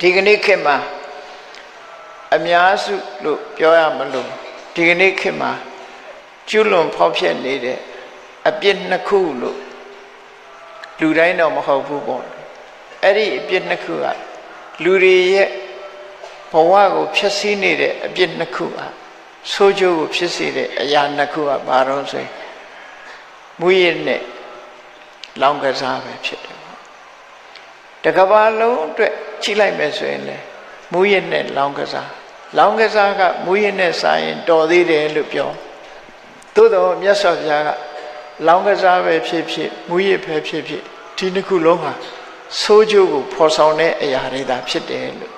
ဒီကနေ့ခေတ်မှာအများစုလို့ပြောရမလို့ဒီကနေ့ခေတ်မှာကျွလွန်ဖောက်ဖျက်နေတဲ့အပြစ်နှစ်ခုလို့လူတိုင်းတော့မဟုတ်ဘူးပေါ့အဲ့ဒီအပြစ်နှစ်ခုကလူတွေရဲ့ဘဝကိုဖျက်ဆီးနေတဲ့အပြစ်နှစ်ခုဟာဆိုးကျိုးကိုဖြစ်စေတဲ့အရာနှစ်ခုကဘာတော့ဆိုရင်မူရည်နဲ့လောင်ကစားပဲဖြစ်တယ်ပေါ့တကဘာလုံးအတွက် ချိလိုက်မယ်ဆိုရင်လေမူရည်နဲ့လောင်ကစားလောင်ကစားကမူရည်နဲ့စာရင်တော်သေးတယ်လို့ပြောသို့တော့မြတ်စွာဘုရားကလောင်ကစားပဲဖြစ်ဖြစ်မူရည်ပဲဖြစ်ဖြစ်ဒီနှစ်ခုလုံးဟာဆိုးကျိုးကိုဖော်ဆောင်တဲ့အရာတွေသာဖြစ်တယ်လို့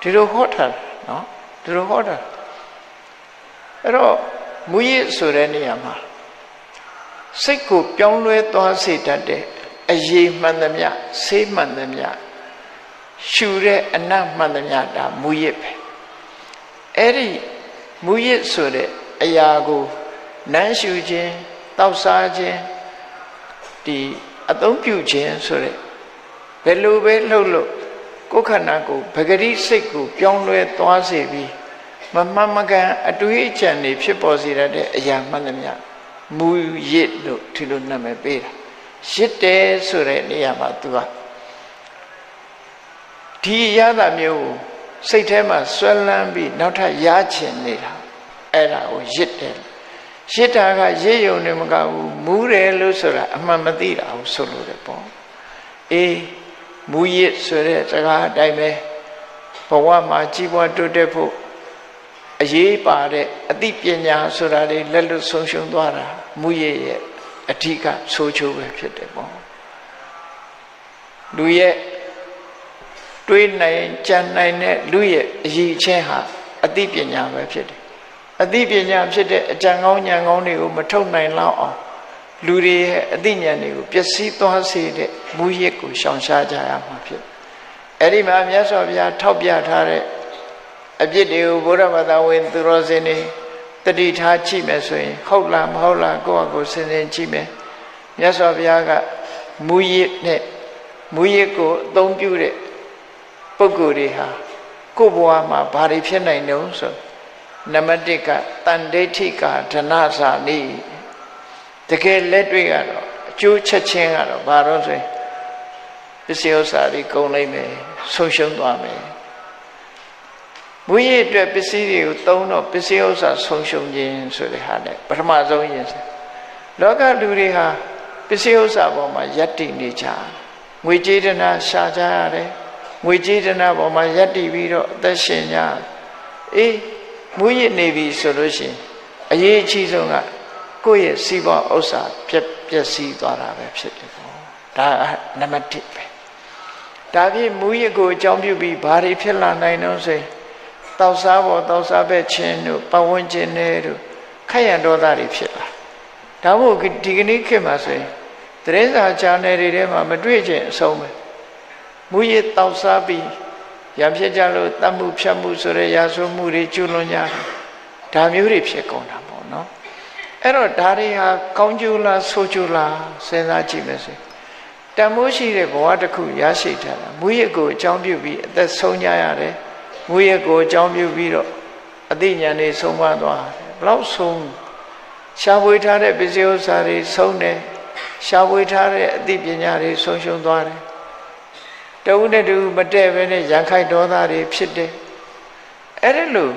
ဒီလိုဟောထားနော်ဒီလိုဟောထားအဲ့တော့မူရည်ဆိုတဲ့နေရာမှာစိတ်ကိုပြောင်းလဲသွားစေတတ်တဲ့အရေးမှန်သမျှဆေးမှန်သမျှ ရှူတဲ့အနတ်မှန်သမျှဒါမူရစ်ပဲအဲ့ဒီမူရစ်ဆိုတဲ့အရာကိုနမ်းရှူခြင်းတောက်စားခြင်းဒီအသုံးပြုခြင်းဆိုတဲ့ဘယ်လိုပဲလှုပ်လို့ကိုယ်ခန္ဓာကိုပဂရိစိတ်ကိုပြောင်းလဲသွားစေပြီးမမှန်မကန်အတွေးအကြံတွေဖြစ်ပေါ်စေတဲ့အရာမှန်သမျှမူရစ်လို့ဒီလိုနာမည်ပေးတာရစ်တယ်ဆိုတဲ့နေရာမှာသူက ဒီရတာမျိုးကိုစိတ်ထဲမှာဆွဲလန်းပြီးနောက်ထပ်ရချင်နေတာအဲ့ဒါကိုရစ်တယ်ရစ်တာကရစ်ယုံနေမကဘူးမူးတယ်လို့ဆိုတာအမှန်မသိတာကိုဆိုလို့တယ်ပေါ့အေးမူရစ်ဆိုတဲ့စကားအတိုင်းပဲဘဝမှာကြီးပွားတိုးတက်ဖို့အရေးပါတဲ့အသိပညာဆိုတာတွေလက်လွတ်ဆုံးရှုံးသွားတာမူရစ်ရဲ့အဓိကဆိုးချိုးပဲဖြစ်တယ်ပေါ့လူရဲ့ တွေးနိုင်ကြံနိုင်တဲ့လူရဲ့အရေးချင်းဟာအသိပညာပဲဖြစ်တယ်အသိပညာဖြစ်တဲ့အကြံကောင်းဉာဏ်ကောင်းတွေကိုမထုတ်နိုင်လောက်အောင်လူတွေရဲ့အသိဉာဏ်တွေကိုပျက်စီးသွားစေတဲ့မူရစ်ကိုရှောင်ရှားကြရမှာဖြစ်အဲ့ဒီမှာမြတ်စွာဘုရားထောက်ပြထားတဲ့အပြစ်တွေကိုဘုရားဘာသာဝင်သူတော်စင်တွေတတိထားကြည့်မယ်ဆိုရင်ဟုတ်လားမဟုတ်လားကိုယ့်အကိုစဉ်းစဉ်ကြည့်မယ်မြတ်စွာဘုရားကမူရစ်နဲ့မူရစ်ကိုအသုံးပြုတဲ့ ပုဂ္ဂိုလ်တွေဟာကိုယ့်ဘဝမှာဘာတွေဖြစ်နိုင်တုံးဆိုနံပါတ်1ကတန်ဒိဋ္ဌိကဓနစာနိတကယ်လက်တွေ့ကတော့အကျိုးချက်ချင်းကတော့ဘာလို့ဆိုရင်ပစ္စည်းဥစ္စာတွေကုန်လိမ့်မယ်ဆုံးရှုံးသွားမယ်မူရည်အတွက်ပစ္စည်းတွေကိုသုံးတော့ပစ္စည်းဥစ္စာဆုံးရှုံးခြင်းဆိုတဲ့ဟာနဲ့ပထမဆုံးရင်စလောကလူတွေဟာပစ္စည်းဥစ္စာပေါ်မှာယက်တည်နေကြငွေကြေးတနာရှာကြရတယ် ငွေကြေးတနာပေါ်မှာယက်တည်ပြီးတော့အသက်ရှင်ကြအေးမူရည်နေပြီဆိုလို့ရှိရင်အရေးအကြီးဆုံးကကိုယ့်ရဲ့စီးပွားဥစ္စာပြက်ပြက်စီးသွားတာပဲဖြစ်တယ်ပေါ့ဒါနံပါတ်1ပဲဒါဖြင့်မူရည်ကိုအကြောင်းပြုပြီးဘာတွေဖြစ်လာနိုင်တော့ဆိုရင်တောက်စားပေါ်တောက်စားပဲချင်းတို့ပဝန်းကျင်တွေတို့ခက်ရန်ဒေါသတွေဖြစ်လာဒါမို့ဒီကနေ့ခေတ်မှာဆိုရင်တရေစာချာနယ်တွေထဲမှာမတွေ့ခြင်းအဆုံးပဲ မူရည်တောက်စားပြီးရံဖြစ်ကြလို့တတ်မှုဖြတ်မှုဆိုတဲ့ရာဇဝမှုတွေကျွလွန်ကြတယ်ဒါမျိုးတွေဖြစ်ကုန်တာပေါ့နော်အဲ့တော့ဒါတွေဟာကောင်းကျိုးလားဆိုးကျိုးလားစဉ်းစားကြည့်မယ်ဆိုတန်မိုးရှိတဲ့ဘဝတစ်ခုရရှိထားတာမူရစ်ကိုအကြောင်းပြုပြီးအသက်ဆုံးကြရတယ်မူရစ်ကိုအကြောင်းပြုပြီးတော့အသိဉာဏ်တွေဆုံးမသွားတယ်ဘလောက်ဆုံးရှားပွေထားတဲ့ပစ္စည်းဥစ္စာတွေဆုံးတယ်ရှားပွေထားတဲ့အသိပညာတွေဆုံးရှုံးသွားတယ် တဝုနဲ့တူမတည့်ပဲနဲ့ရန်ခိုက်ဒေါသတွေဖြစ်တယ်အဲ့ဒါလို့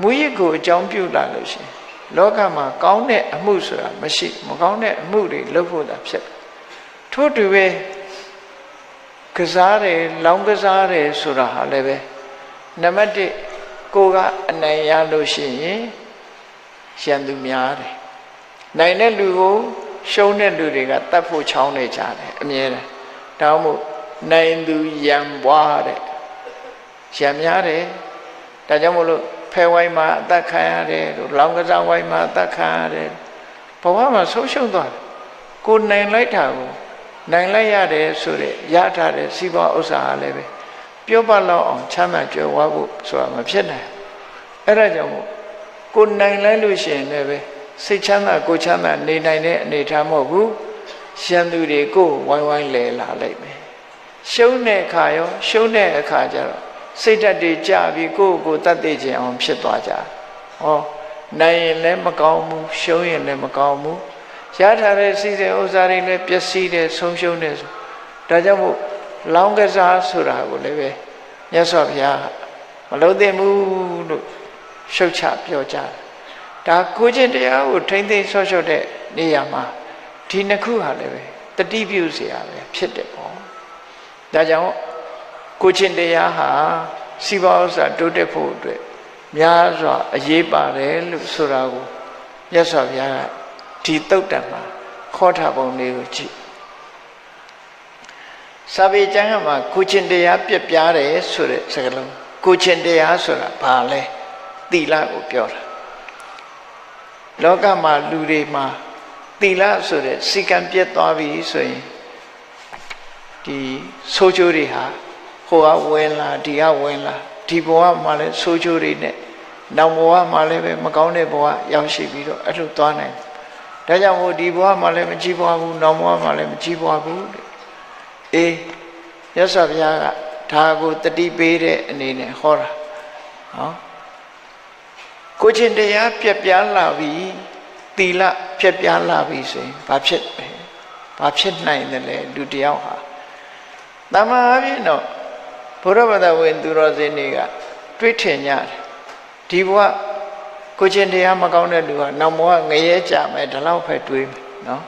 မူရစ်ကိုအကြောင်းပြုလာလို့ရှိရင်လောကမှာကောင်းတဲ့အမှုဆိုတာမရှိမကောင်းတဲ့အမှုတွေလုပ်ဖို့သာဖြစ်ထို့တူပဲကစားတယ်လောင်းကစားတယ်ဆိုတာဟာလည်းပဲနံပါတ်1ကိုကအနိုင်ရလို့ရှိရင်ရန်သူများတယ်နိုင်တဲ့လူကိုရှုံးတဲ့လူတွေကတတ်ဖို့ချောင်းနေကြတယ်အမြဲတမ်းဒါမှမဟုတ် နိုင်သူရံပွားတဲ့ရံများတယ်ဒါကြောင့်မို့လို့ဖဲဝိုင်းမှာအသက်ခံရတယ်လို့လောင်ကစားဝိုင်းမှာအသက်ခံရတယ်ဘဝမှာဆုံးရှုံးသွားတယ်ကိုနိုင်လိုက်တာကိုနိုင်လိုက်ရတယ်ဆိုတဲ့ရထားတဲ့စီးပွားဥစ္စာဟာလည်းပဲပြောပါလောက်အောင်ချမ်းသာကြွယ်ဝဖို့ဆိုတာမဖြစ်နိုင်အဲ့ဒါကြောင့်မို့ကိုနိုင်လိုက်လို့ရှိရင်လည်းပဲစိတ်ချမ်းသာကိုချမ်းသာနေနိုင်တဲ့အနေထားမဟုတ်ဘူးရှမ်းသူတွေကိုဝိုင်းဝိုင်းလဲလာလိုက်မယ် ရှုံးတဲ့အခါရောရှုံးတဲ့အခါကျတော့စိတ်ဓာတ်တွေကြပြီးကိုယ့်ကိုယ်တတ်သိခြင်းအောင်ဖြစ်သွားကြ။ဟောနိုင်ရင်လည်းမကောင်းဘူးရှုံးရင်လည်းမကောင်းဘူးရထားတဲ့စီစဉ်ဥစ္စာတွေလည်းပျက်စီးတယ်ဆုံးရှုံးတယ်ဆိုဒါကြောင့်မို့လောင်းကစားဆိုတာကိုလည်းပဲမြတ်စွာဘုရားမလုံးသင့်ဘူးလို့ရှုတ်ချပြောကြတာဒါကိုချင်းတရားကိုထိမ့်သိမ့်ဆော့ရှော့တဲ့နေရာမှာဒီနှစ်ခုဟာလည်းပဲတတိပြုစရာပဲဖြစ်တယ် ဒါကြောင့်ကိုချင်းတရားဟာစီပါဥစ္စာတိုးတက်ဖို့အတွက်များစွာအရေးပါတယ်လို့ဆိုတာကိုမြတ်စွာဘုရားကဒီတုတ်တံမှာခေါ်ထားပုံလေးကိုကြည့်စာပေကျမ်းမှာကိုချင်းတရားပြက်ပြားတယ်ဆိုတဲ့စကားလုံးကိုချင်းတရားဆိုတာဘာလဲသီလကိုပြောတာလောကမှာလူတွေမှာသီလဆိုတဲ့စီကံပြတ်သွားပြီဆိုရင် ဒီဆိုးချိုးတွေဟာဟိုကဝင်လာဒီကဝင်လာဒီဘဝမှာလည်းဆိုးချိုးတွေနဲ့နောက်ဘဝမှာလည်းပဲမကောင်းတဲ့ဘဝရောက်ရှိပြီးတော့အဲ့လိုသွားနိုင်တယ်ဒါကြောင့်မို့ဒီဘဝမှာလည်းမကြည့်ပွားဘူးနောက်ဘဝမှာလည်းမကြည့်ပွားဘူးတဲ့အေးရသော်ဘုရားကဒါကိုတတိပေးတဲ့အနေနဲ့ဟောတာဟောကိုချင်းတရားပြက်ပြားလာပြီသီလပြက်ပြားလာပြီဆိုရင်ဘာဖြစ်လဲဘာဖြစ်နိုင်တယ်လဲလူတယောက်ဟာ တမန်အပြင်တော့ဘုရားဗဒဝင်သူတော်စင်တွေကတွေးထင်ကြတယ်ဒီဘဝကိုချင်းတရားမကောင်းတဲ့လူကနောက်ဘဝငရဲကြမယ်ဒီလောက်ပဲတွေးမယ်နော်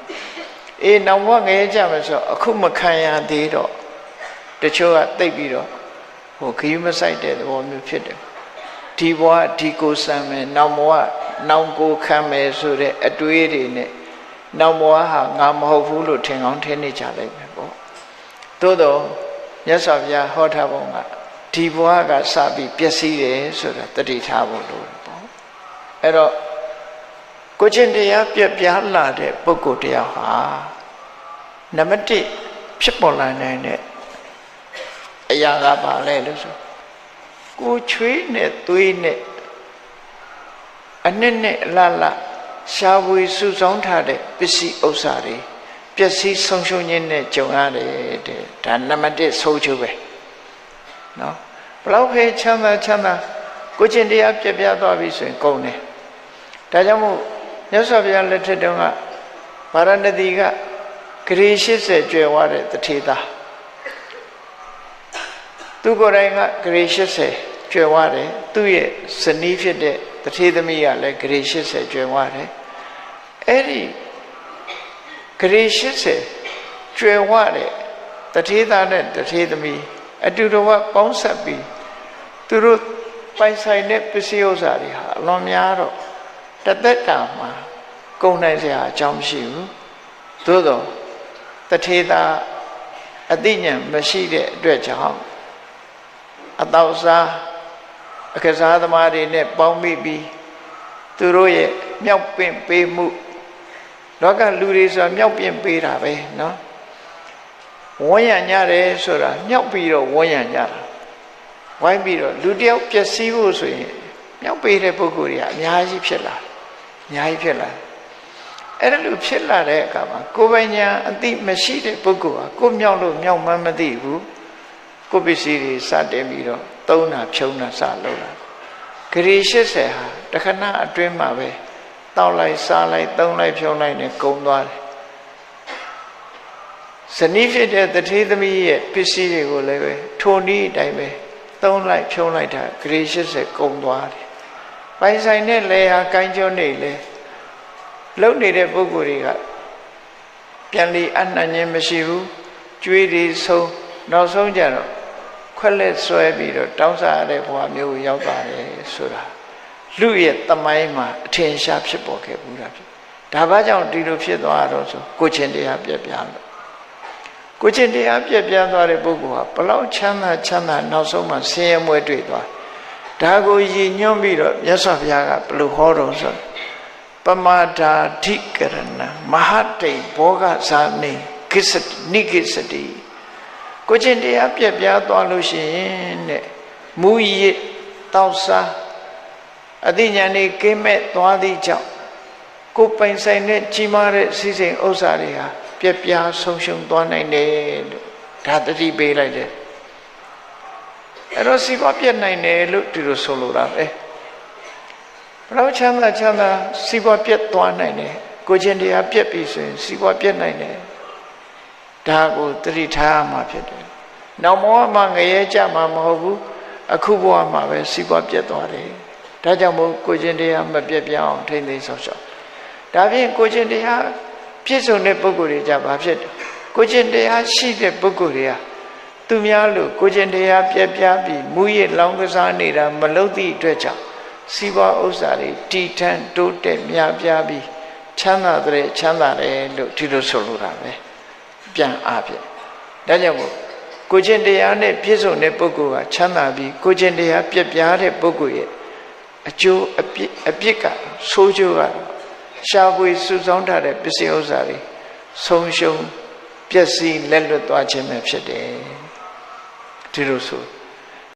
အေးနောက်ဘဝငရဲကြမယ်ဆိုအခုမခံရသေးတော့တချို့ကတိတ်ပြီးတော့ဟိုခရီးမဆိုင်တဲ့သဘောမျိုးဖြစ်တယ်ဒီဘဝဒီကိုစံမယ်နောက်ဘဝနောက်ကိုခံမယ်ဆိုတဲ့အတွေးတွေနဲ့နောက်ဘဝဟာငါမဟုတ်ဘူးလို့ထင်ကောင်းထင်နေကြလိမ့်မယ်ပေါ့ သို့တော့မြတ်စွာဘုရားဟောထားပုံကဒီဘဝကစပြီးပျက်စီးတယ်ဆိုတာတတိထားဖို့လို့ပေါ့အဲ့တော့ကိုချင်းတရားပြက်ပြားလာတဲ့ပုဂ္ဂိုလ်တရားဟာနံပါတ်1ဖြစ်ပေါ်လာနိုင်တဲ့အရာကဘာလဲလို့ဆိုကိုချွေးနဲ့သွေးနဲ့အနှစ်နဲ့အလလရှားဝေစုဆောင်ထားတဲ့ပစ္စည်းဥစ္စာတွေ ပျက်စီးဆုံးရှုံးခြင်းနဲ့ကြုံရတယ်တဲ့ဒါနံပါတ်1ဆိုးချိုးပဲနော်ဘလောက်ပဲချမ်းသာချမ်းသာကိုကျင့်တရားပြပြသွားပြီဆိုရင်ကုန်တယ်ဒါကြောင့်မို့မြတ်စွာဘုရားလက်ထက်တုန်းကဗာရဏသီကဂရေ80ကျွယ်ဝတဲ့တထေသားသူကိုယ်တိုင်ကဂရေ80ကျွယ်ဝတယ်သူ့ရဲ့ဇနီးဖြစ်တဲ့တထေသမီးကလည်းဂရေ80ကျွယ်ဝတယ်အဲ့ဒီဂ ရေ80ကျွယ်ဝတဲ့တထေသားနဲ့တထေသမီးအတူတဝပေါင်းဆက်ပြီးသူတို့ပိုင်ဆိုင်တဲ့ပစ္စည်းဥစ္စာတွေဟာအလွန်များတော့တသက်တာမှာကုန်နိုင်စရာအကြောင်းမရှိဘူးသို့တော့တထေသာအသိဉာဏ်မရှိတဲ့အတွက်ကြောင့်အတောက်စားအခစားသမားတွေနဲ့ပေါင်းမိပြီးသူတို့ရဲ့မြောက်ပင့်ပေးမှု လောကလူတွေဆိုတာမြောက်ပြင်ပေးတာပဲနော်ဝန်းရံကြတယ်ဆိုတာမြောက်ပြီးတော့ဝန်းရံကြတာဝိုင်းပြီးတော့လူတယောက်ပျက်စီးဖို့ဆိုရင်မြောက်ပေးတဲ့ပုဂ္ဂိုလ်တွေကအများကြီးဖြစ်လာအများကြီးဖြစ်လာအဲ့ဒါလိုဖြစ်လာတဲ့အခါမှာကိုယ်ပညာအတိမရှိတဲ့ပုဂ္ဂိုလ်ဟာကိုမြောက်လို့မြောက်မှန်းမသိဘူးကိုပစ္စည်းတွေစတင်ပြီးတော့သုံးတာဖြုံးတာစလုပ်တာဂရေ80ဟာတခဏအတွင်းမှာပဲ တောက်လိုက်စားလိုက်သုံးလိုက်ဖြုံးလိုက်နဲ့ကုန်သွားတယ်ဇနီးဖြစ်တဲ့တထေးသမီးရဲ့ပစ္စည်းတွေကိုလည်းပဲထိုနည်းအတိုင်းပဲသုံးလိုက်ဖြုံးလိုက်တာဂရေ80ကုန်သွားတယ်။ပိုင်ဆိုင်တဲ့လေဟာကိုင်းကျွန်းနေလေလုံနေတဲ့ပုဂ္ဂိုလ်တွေကပြန်လီအနှံ့ခြင်းမရှိဘူး။ကြွေးတွေဆုံးနောက်ဆုံးကြတော့ခွက်လက်ဆွဲပြီးတော့တောင်းစားရတဲ့ဘဝမျိုးကိုရောက်သွားတယ်ဆိုတာ လူရဲ့တမိုင်းမှာအထင်ရှားဖြစ်ပေါ်ခဲ့ဘူးတာဖြစ်။ဒါဘာကြောင့်ဒီလိုဖြစ်သွားတော့ဆိုကိုချင်းတရားပြက်ပြလို့ကိုချင်းတရားပြက်ပြန်းသွားတဲ့ပုဂ္ဂိုလ်ဟာဘလောက်ချမ်းသာချမ်းသာနောက်ဆုံးမှဆင်းရဲမွဲတွေ့သွားဒါကိုရည်ညွှန်းပြီးတော့မြတ်စွာဘုရားကဘယ်လိုဟောတော်ဆိုပမာဒာဓိကရဏမဟာတိဘောဂဇာနေကိစ္စနိကိစ္စတိကိုချင်းတရားပြက်ပြားသွားလို့ရှိရင်တဲ့မူရည်တောက်စား အသိဉာဏ်ဤကင်းမဲ့သွားသည့်ကြောင့်ကိုပိုင်ဆိုင်တဲ့ကြီးမားတဲ့စီစဉ်ဥစ္စာတွေဟာပြက်ပြားဆုံးရှုံးသွားနိုင်တယ်လို့ဒါတတိပေးလိုက်တယ်အဲ့တော့စီးပွားပြတ်နိုင်တယ်လို့ဒီလိုဆိုလိုတာပဲဘလောက်ချမ်းသာချမ်းသာစီးပွားပြတ်သွားနိုင်တယ်ကိုချင်းတရားပြတ်ပြီဆိုရင်စီးပွားပြတ်နိုင်တယ်ဒါကိုတတိထားမှာဖြစ်တယ်နောက်ဘဝမှာငရဲကြမှာမဟုတ်ဘူးအခုဘဝမှာပဲစီးပွားပြတ်သွားတယ် ဒါကြောင့်မို့ကိုချင်းတရားမပြတ်ပြောင်းထိမ့်သိမ်းဆောင်ရှောက်ဒါဖြင့်ကိုချင်းတရားပြည့်စုံတဲ့ပုဂ္ဂိုလ်တွေကြဘာဖြစ်တယ်ကိုချင်းတရားရှိတဲ့ပုဂ္ဂိုလ်တွေကသူများလို့ကိုချင်းတရားပြက်ပြားပြီးမူရလောင်းကစားနေတာမလုပ်သည့်အတွက်ကြောင့်စီးပွားဥစ္စာတွေတီထန်တိုးတက်များပြားပြီးချမ်းသာတဲ့ချမ်းသာတယ်လို့ဒီလိုဆိုလိုတာပဲပြန်အားဖြင့်ဒါကြောင့်မို့ကိုချင်းတရားနဲ့ပြည့်စုံတဲ့ပုဂ္ဂိုလ်ကချမ်းသာပြီးကိုချင်းတရားပြက်ပြားတဲ့ပုဂ္ဂိုလ်ရဲ့ အကျိုးအပြစ်အပြစ်ကဆိုးကျိုးကတော့ရှားပွေစုဆောင်းထားတဲ့ပစ္စည်းဥစ္စာတွေဆုံးရှုံးပျက်စီးလက်လွတ်သွားခြင်းပဲဖြစ်တယ်ဒီလိုဆို